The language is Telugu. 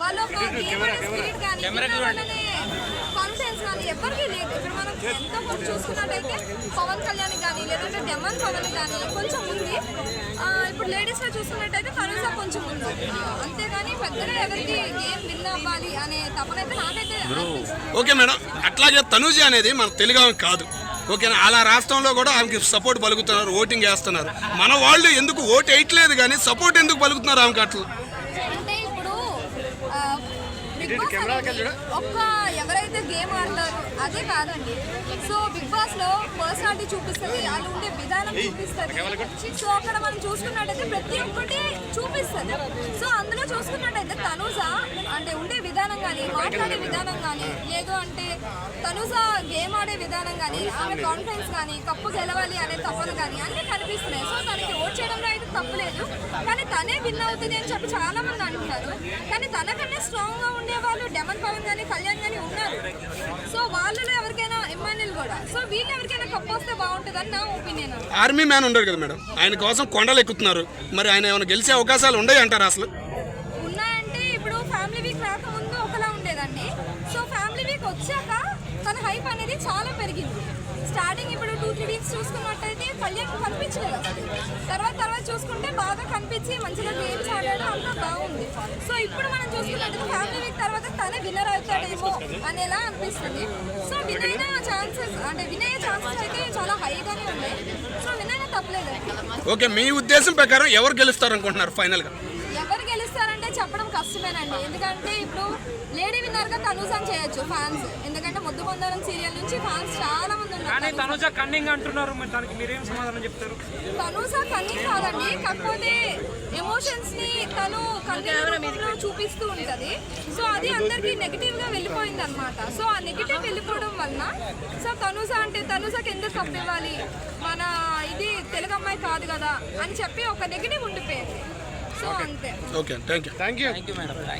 వాళ్ళు ఒక game అనే spirit కానీ, వినాలనే confidence కానీ ఎవరికీ లేదు. ఇప్పుడు మనం ఎంత కొంచెం చూసుకున్నట్టయితే పవన్ కళ్యాణ్ కానీ లేదంటే డెమన్ పవన్ కానీ కొంచెం ఉంది. ఇప్పుడు లేడీస్లో చూసుకున్నట్టయితే తనుజ కొంచెం ఉంది. అంతేగాని పెద్దగా ఎవరికి గేమ్ విన్ అవ్వాలి అనే తపనైతే నాకైతే. Okay madam. అట్లాగే తనూజ అనేది మన తెలుగు ఆమె కాదు. ఓకేనా? అలా రాష్ట్రంలో కూడా ఆమెకి సపోర్ట్ పలుకుతున్నారు ఓటింగ్ వేస్తున్నారు మన వాళ్ళు ఎందుకు ఓటు వేయట్లేదు కానీ సపోర్ట్ ఎందుకు పలుకుతున్నారు ఆమెకి అట్లా అంటే ఇప్పుడు ఆ, బిగ్ బాస్ అనేది ఒక్క ఎవరైతే గేమ్ ఆడతారో అదే కాదండి. సో బిగ్ బాస్లో పర్సనాలిటీ చూపిస్తుంది వాళ్ళు ఉండే విధానం చూపిస్తుంది. సో అక్కడ మనం చూసుకున్నట్టయితే ప్రతి ఒక్కటి చూపిస్తుంది. సో అందులో చూసుకున్నట్టయితే తనుజ అంటే ఉండే విధానం కానీ మాట్లాడే విధానం కానీ లేదు అంటే తనుజ గేమ్ ఆడే విధానం కానీ ఆమె కాన్ఫిడెన్స్ కానీ కప్పు గెలవాలి అనే తపన కానీ అన్ని కనిపిస్తున్నాయి. సో తనకి ఓట్ చేయడంలో అయితే తప్పులేదు కానీ తనే విన్ అవుతుంది అని చెప్పి చాలా మంది అంటున్నారు. కానీ తనకన్నా స్ట్రాంగ్గా ఉండే వాళ్ళు డెమన్ పవన్ కానీ కళ్యాణ్ కానీ ఉన్నారు. సో వాళ్ళలో ఎవరికైనా ఎమ్మెల్యేలు కూడా. సో వీళ్ళు ఎవరికైనా కప్పు వస్తే బాగుంటుంది నా ఒపీనియన్ ఆర్మీ మ్యాన్ ఉండరు కదా మేడం. ఆయన కోసం కొండలు ఎక్కుతున్నారు. మరి ఆయన ఏమైనా గెలిచే అవకాశాలు ఉన్నాయి అంటారు అసలు? ఉన్నాయంటే ఇప్పుడు ఫ్యామిలీ వీక్ రాకముందు ఒకలా ఉండేదండి. సో ఫ్యామిలీ వీక్ వచ్చాక తన హైప్ అనేది చాలా పెరిగింది. స్టార్టింగ్ ఇప్పుడు టూ త్రీ వీక్స్ చూసుకున్నట్టయితే కళ్యాణ్ కనిపించలేదు. తర్వాత తర్వాత చూసుకుంటే బాగా కనిపించి మంచిగా గేమ్స్ ఆడాడు అంతా బాగుంది. సో ఇప్పుడు మనం చూసుకున్నట్టయితే ఫ్యామిలీ వీక్ తర్వాత తనే విన్నర్ అవుతాడేమో అనేలా అనిపిస్తుంది. సో విన్ అయిన ఛాన్సెస్ అంటే విన్ అయ్యే ఛాన్సెస్ అయితే చాలా హైగానే ఉన్నాయి. సో విన్ అయినా తప్పలేదండి ఓకే మీ ఉద్దేశం ప్రకారం ఎవరు గెలుస్తారు అనుకుంటున్నారు ఫైనల్గా ఎవరు గెలుస్తారంటే చెప్పడం కష్టమేనండి. ఎందుకంటే ఇప్పుడు లేడీ విన్నర్గా తనుజాన్ చేయొచ్చు ఫ్యాన్స్ ఎందుకంటే ముద్దు పొందడం సీరియల్ నుంచి ఫ్యాన్స్ చాలా కానీ తనుజ కన్నింగ్ అంటున్నారు మరి దానికి మీరేం సమాధానం చెప్తారు? తనుజా కన్నీ కాదండి కాకపోతే ఎమోషన్స్ని తను కంటెంట్ చూపిస్తూ ఉంటది. సో అది అందరికి నెగిటివ్గా వెళ్ళిపోయింది అనమాట సో ఆ నెగిటివ్ వెళ్ళిపోవడం వలన సో తనుజ అంటే తనుజకి ఎందుకు కప్ ఇవ్వాలి? మన ఇది తెలుగు అమ్మాయి కాదు కదా అని చెప్పి ఒక నెగిటివ్ ఉండిపోయింది. సో అంతే. Okay thank you thank you